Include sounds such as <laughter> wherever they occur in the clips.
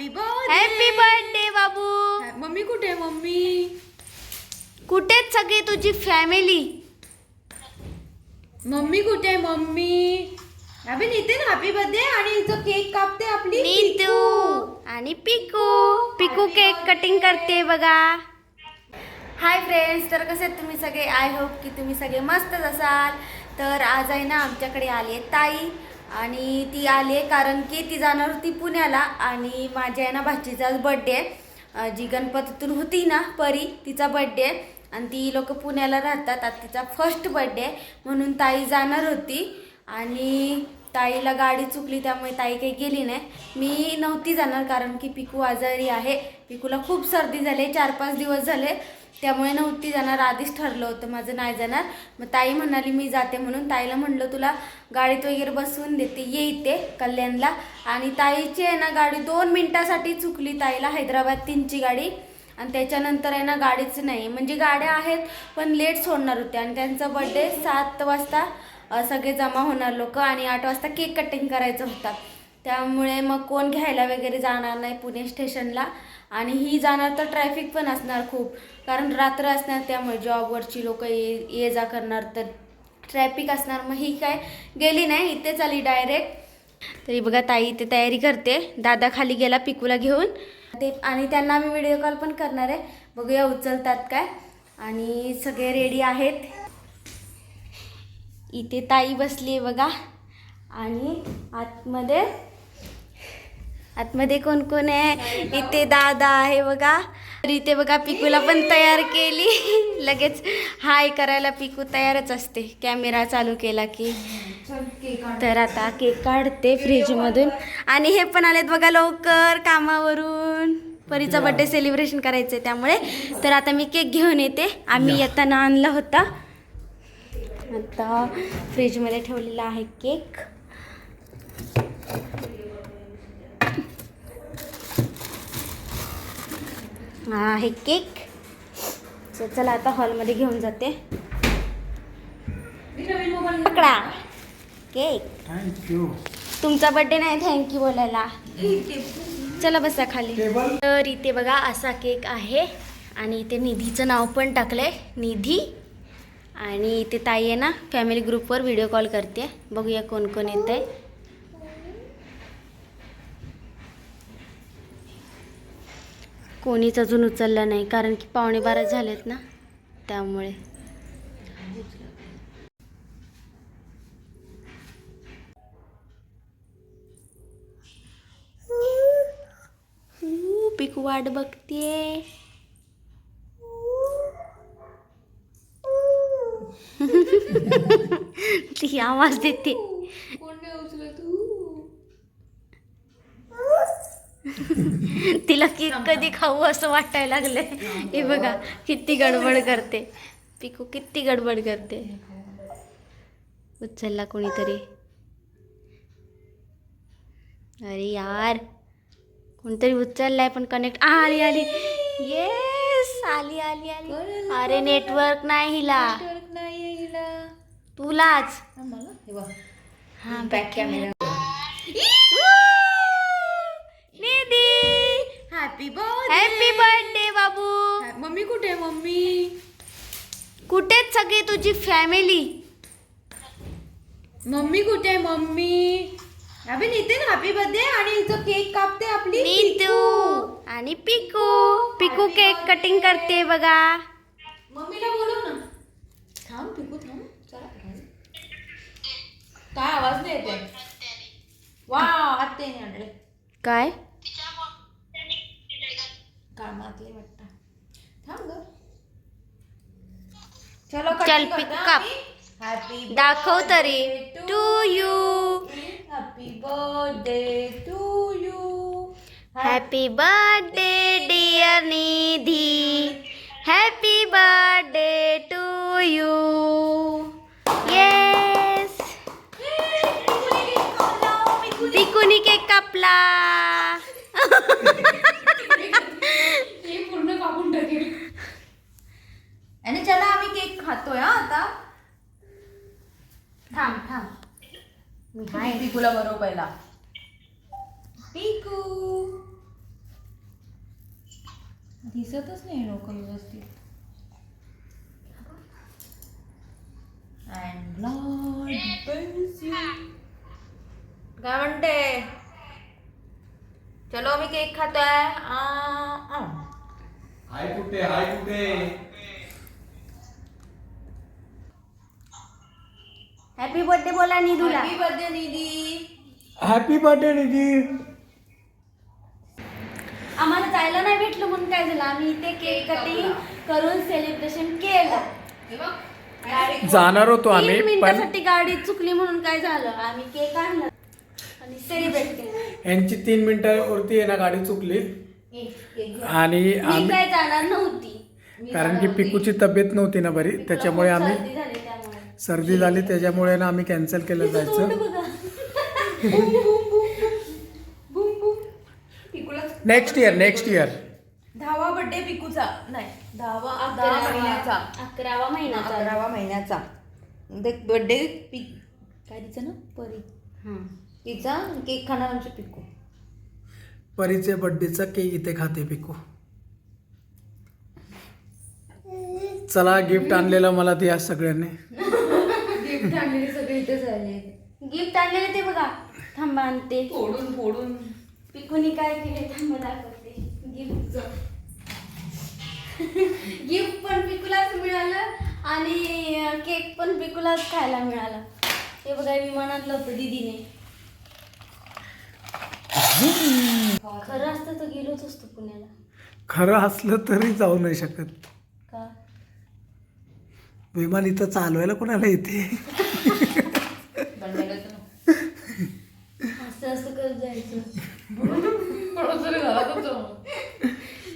Happy birthday happy birthday बाबू. Mummy कुठे आहे मम्मी? कुठेच सगळी तुझी फॅमिली मम्मी कुठे आहे मम्मी? अबे नितीन हॅपी बर्थडे आणि इथं केक कापते आपली नीतू. आणि पिकू. पिकू केक कटिंग करते बघा. हाय फ्रेंड्स तर कसे आहेत तुम्ही सगळे? आय होप की तुम्ही सगळे मस्तच असाल. तर आज आहे ना आमच्याकडे आली आहे ताई. आणि ती आली आहे कारण की ती जाणार होती पुण्याला आणि माझ्या आहे ना भाचीचाच बड्डे आहे. जी गणपतीतून होती ना परी तिचा बड्डे आहे. आणि ती लोक पुण्याला राहतात. आता तिचा फर्स्ट बड्डे आहे. म्हणून ताई जाणार होती. आणि ताईला गाडी चुकली त्यामुळे ताई काही गेली नाही. मी नव्हती जाणार कारण की पिकू आजारी आहे. पिकूला खूप सर्दी झाली चार पाच दिवस झाले. त्यामुळे नव्हती जाणार आधीच ठरलं होतं माझं नाही जाणार. मग ताई म्हणाली मी जाते म्हणून. ताईला म्हणलं तुला गाडीत वगैरे बसवून देते ये इथे कल्याणला. आणि ताईची आहे ना गाडी दोन मिनटासाठी चुकली. ताईला हैदराबाद तीनची गाडी. आणि त्याच्यानंतर आहे ना गाडीच नाही. म्हणजे गाड्या आहेत पण लेट सोडणार होत्या आणि त्यांचा बड्डे सात वाजता सगळे जमा होणार लोक. आणि आठ वाजता केक कटिंग करायचं होता. त्यामुळे मग कोण घ्यायला वगैरे जाणार नाही पुणे स्टेशनला. आणि ही जाणार तर ट्रॅफिक पण असणार खूप. कारण रात्र असणार त्यामुळे जॉबवरची लोक ये ये जा करणार तर ट्रॅफिक असणार. मग ही काय गेली नाही इथेच आली डायरेक्ट तरी बघा ताई इथे तयारी करते. दादा खाली गेला पिकूला घेऊन. ते आणि त्यांना आम्ही व्हिडिओ कॉल पण करणार आहे. बघूया उचलतात काय. आणि सगळे रेडी आहेत. इथे ताई बसली आहे बघा. आणि आतमध्ये आतमध्ये कोण कोण आहे? इथे दादा आहे बघा. तर इथे बघा पिकूला पण तयार केली. <laughs> लगेच हाय करायला पिकू तयारच असते. कॅमेरा चालू केला की. तर आता केक काढते फ्रीजमधून. आणि हे पण आलेत बघा लवकर कामावरून. परीचा बड्डे सेलिब्रेशन करायचं आहे त्यामुळे. तर आता मी केक घेऊन येते. आम्ही येताना आणला होता. आता फ्रीजमध्ये ठेवलेला आहे केक. हा आहे केक. चला आता हॉलमध्ये घेऊन जाते. पकडा. केक. थँक्यू तुमचा बड्डे नाही थँक्यू बोलायला. चला बसा खाली. टेबल तर इथे बघा असा केक आहे. आणि इथे निधीचं नाव पण टाकलंय निधी. आणि इथे ताई आहे ना फॅमिली ग्रुपवर व्हिडिओ कॉल करते. बघूया कोण कोण येत आहे कोणीच अजून उचललं नाही कारण की पावणे बारा झालेत ना त्यामुळे. पीक वाट बघते <laughs> ती आवाज देते. <laughs> तिला केक कधी खाऊ असं वाटायला लागलंय. हे बघा किती गडबड करते. पिकू किती गडबड करते. उचलला कोणीतरी. अरे यार कोणतरी उचललाय पण कनेक्ट आली आली. येस आली आली आली. अरे नेटवर्क नाही हिला. तुलाच. हा back camera happy birthday happy birthday बाबू. मम्मी कुठे आहे मम्मी? कुठेच सगळी तुझी फॅमिली मम्मी कुठे आहे मम्मी? अबे नितीन हॅपी बर्थडे आणि इथं केक कापते आपली नीतू पिकू. आणि पिकू. पिकू केक कटिंग करते बघा. मम्मीला बोलव ना. थांब पिकू थांब. चला काय आवाज नाही येते वा आत्ते आणले काय? कामातले वाटतं. थांब ग. चलो चल. हॅपी दाखव तरी. To you happy birthday to you happy birthday dear Nidhi happy birthday to you yes पिकुनी cake कापला <laughs> हे पूर्ण कापून टाकेल आणि चला आम्ही केक खातोय हा आता थांब हाय पिकूला बरोबर पहिला. पिकू. दिसतच नाही डोकं व्यवस्थित. अँड काय म्हणते? चलो मी केक खातोय. आ, आ. हाय कुठे हाय कुठे? हॅपी बर्थडे बोला निधूला. Happy birthday Nidhi. Happy birthday Nidhi. आम्हाला जायला नाही भेटलं म्हणून काय झालं? आम्ही इथे केक कटिंग करून सेलिब्रेशन केलं. हे बघ. <laughs> जाणार होतो तीन आम्ही पण मिनिटासाठी गाडी चुकली म्हणून काय झालं? आम्ही केक आणला आणि सेलिब्रेट केलं. यांची तीन मिनिटावरती आहे ना गाडी चुकली. आणि मी आम्ही काय जाणार नव्हती. कारण की. पिकूची तब्येत नव्हती ना बरी त्याच्यामुळे आम्ही सर्दी झाली. सर्दी झाली त्याच्यामुळे ना आम्ही कॅन्सल केलं जायचं. नेक्स्ट इयर नेक्स्ट इयर दहावा बर्थडे पिकूचा. नाही दहावा दहा अकरावा- महिन्याचा. अकरावा महिन्याचा. अकरावा महिन्याचा. बर्थडे पिक काय तिचं ना परी. हं. तिचा केक खाणार आमची पिकू. परीचे बर्थडेचा केक इथे खाते पिकू. चला गिफ्ट आणलेलं मला द्या सगळ्यांनी. गिफ्ट आणलेले सगळे इथे झाले गिफ्ट आणलेले ते बघा. थांबा आणते. फोडून फोडून. पिकूनी काय केले थांबा दाखवते. गिफ्ट गिफ्ट <laughs> पण पिकूलाच मिळालं आणि केक पण पिकूलाच खायला मिळाला. ते बघा विमानातलं होतं दीदीने. खरं असतं तर गेलोच असतो पुण्याला. खरं असलं तरी जाऊ नाही शकत. का? विमान इथं चालवायला कोणाला येते. असं असं करत जायचं.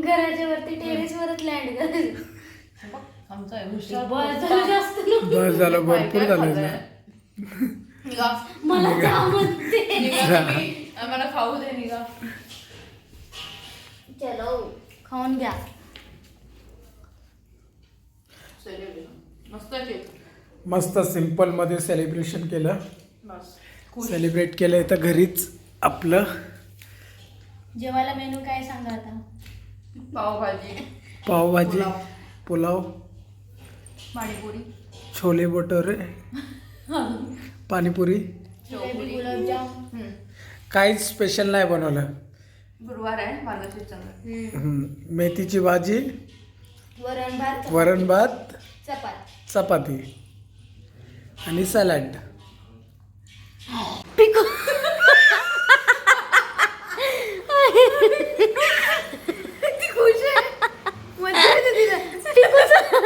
घराच्या वरती टेरेसवरच लँड करायचं बस झालं भरपूर झालं. मला. आम्हाला खाऊ दे निघा. चलो खाऊन घ्या. मस्त केक मस्त सिंपलमध्ये सेलिब्रेशन केलं. बस. सेलिब्रेट केलं तर घरीच आपलं. जेवायला मेनू काय सांगा आता? पावभाजी. पावभाजी पुलाव. पुलाव. पाणीपुरी. छोले भटुरे. पाणीपुरी. गुलाबजाम. काहीच स्पेशल नाही बनवलं. गुरुवार आहे. मेथीची भाजी. वरण भात. वरण भात. चपात. चपाती आणि सॅलड. पिकू. पिकूचं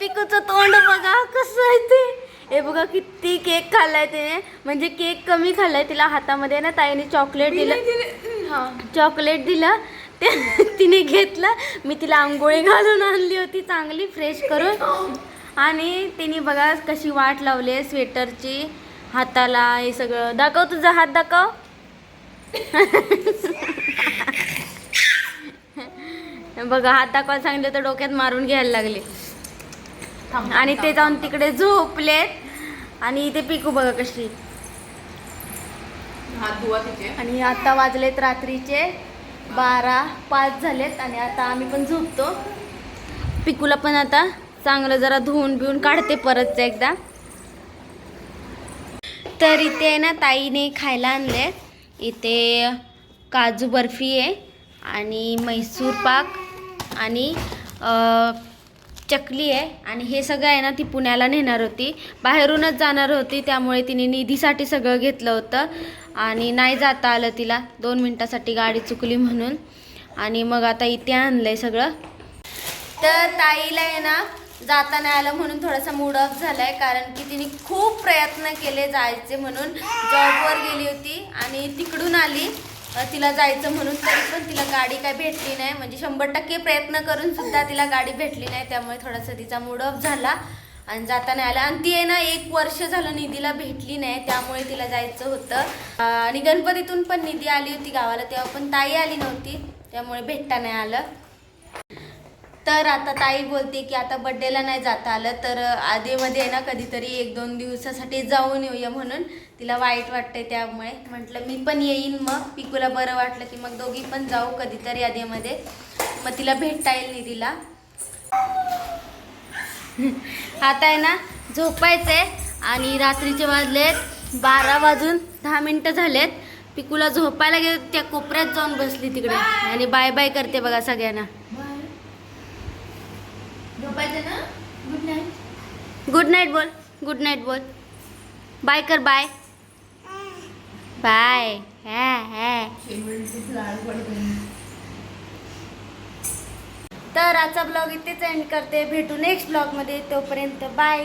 पिकूचं तोंड बघा कसं आहे ते. हे बघा किती केक खाल्लाय तिने म्हणजे केक कमी खाल्लाय तिला हातामध्ये ना ताईने चॉकलेट दिलं. हा. चॉकलेट दिलं. ते तिने घेतलं. मी तिला आंघोळी घालून आणली होती चांगली फ्रेश करून. आणि तिने बघा कशी वाट लावली आहे स्वेटरची हाताला हे सगळं. दाखव तुझा हात दाखव. बघा हात दाखवायला सांगितलं तर डोक्यात मारून घ्यायला लागले. आणि ते जाऊन. तिकडे झोपलेत. आणि इथे पिकू बघा कशी. आणि आता वाजलेत रात्रीचे बारा पाच झालेत. आणि आता आम्ही पण झोपतो. पिकूला पण आता चांगलं जरा धुवून बिवून काढते परत एकदा. तर इथे आहे ना ताईने खायला आणले इथे काजू बर्फी आहे आणि मैसूर पाक आणि चकली आहे. आणि हे सगळं आहे ना ती पुण्याला नेणार होती. बाहेरूनच जाणार होती त्यामुळे तिने निधीसाठी सगळं घेतलं होतं. आणि नाही जाता आलं तिला दोन मिनटासाठी गाडी चुकली म्हणून. आणि मग आता इथे आणलं आहे सगळं. तर ताईला आहे ना जाता नाही आलं म्हणून थोडासा मूड ऑफ झालाय कारण की तिने खूप प्रयत्न केले जायचे म्हणून. जॉबवर गेली होती आणि तिकडून आली. तिला जायचं म्हणून तरी पण तिला गाडी काय भेटली नाही. म्हणजे शंभर टक्के प्रयत्न करून सुद्धा तिला गाडी भेटली नाही त्यामुळे थोडासा तिचा मूड ऑफ झाला. आणि जाता नाही आला. आणि ती आहे ना एक वर्ष झालं निधीला भेटली नाही त्यामुळे तिला जायचं होतं. आणि गणपतीतून पण निधी आली होती गावाला तेव्हा पण ताई आली नव्हती त्यामुळे भेटता नाही आलं. तर आता ताई बोलते की आता बड्डेला नाही जाता आलं तर आधीमध्ये आहे ना कधीतरी एक दोन दिवसासाठी जाऊन येऊया म्हणून. तिला वाईट वाटते त्यामुळे. म्हटलं मी पण येईन मग. पिकूला बरं वाटलं की मग दोघी पण जाऊ कधीतरी आधीमध्ये. मग तिला भेटता येईल नाही तिला. <laughs> आता आहे ना झोपायचंय आणि रात्रीचे वाजलेत. बारा वाजून दहा मिनटं झालेत. पिकूला झोपायला गेलं त्या कोपऱ्यात जाऊन बसली तिकडे. आणि बाय बाय करते बघा सगळ्यांना. झोपायचं ना गुड नाईट गुड नाईट बोल गुड नाईट बोल. बाय कर बाय बाय तर आजचा ब्लॉग इथेच एंड करते. भेटू नेक्स्ट ब्लॉगमध्ये तोपर्यंत बाय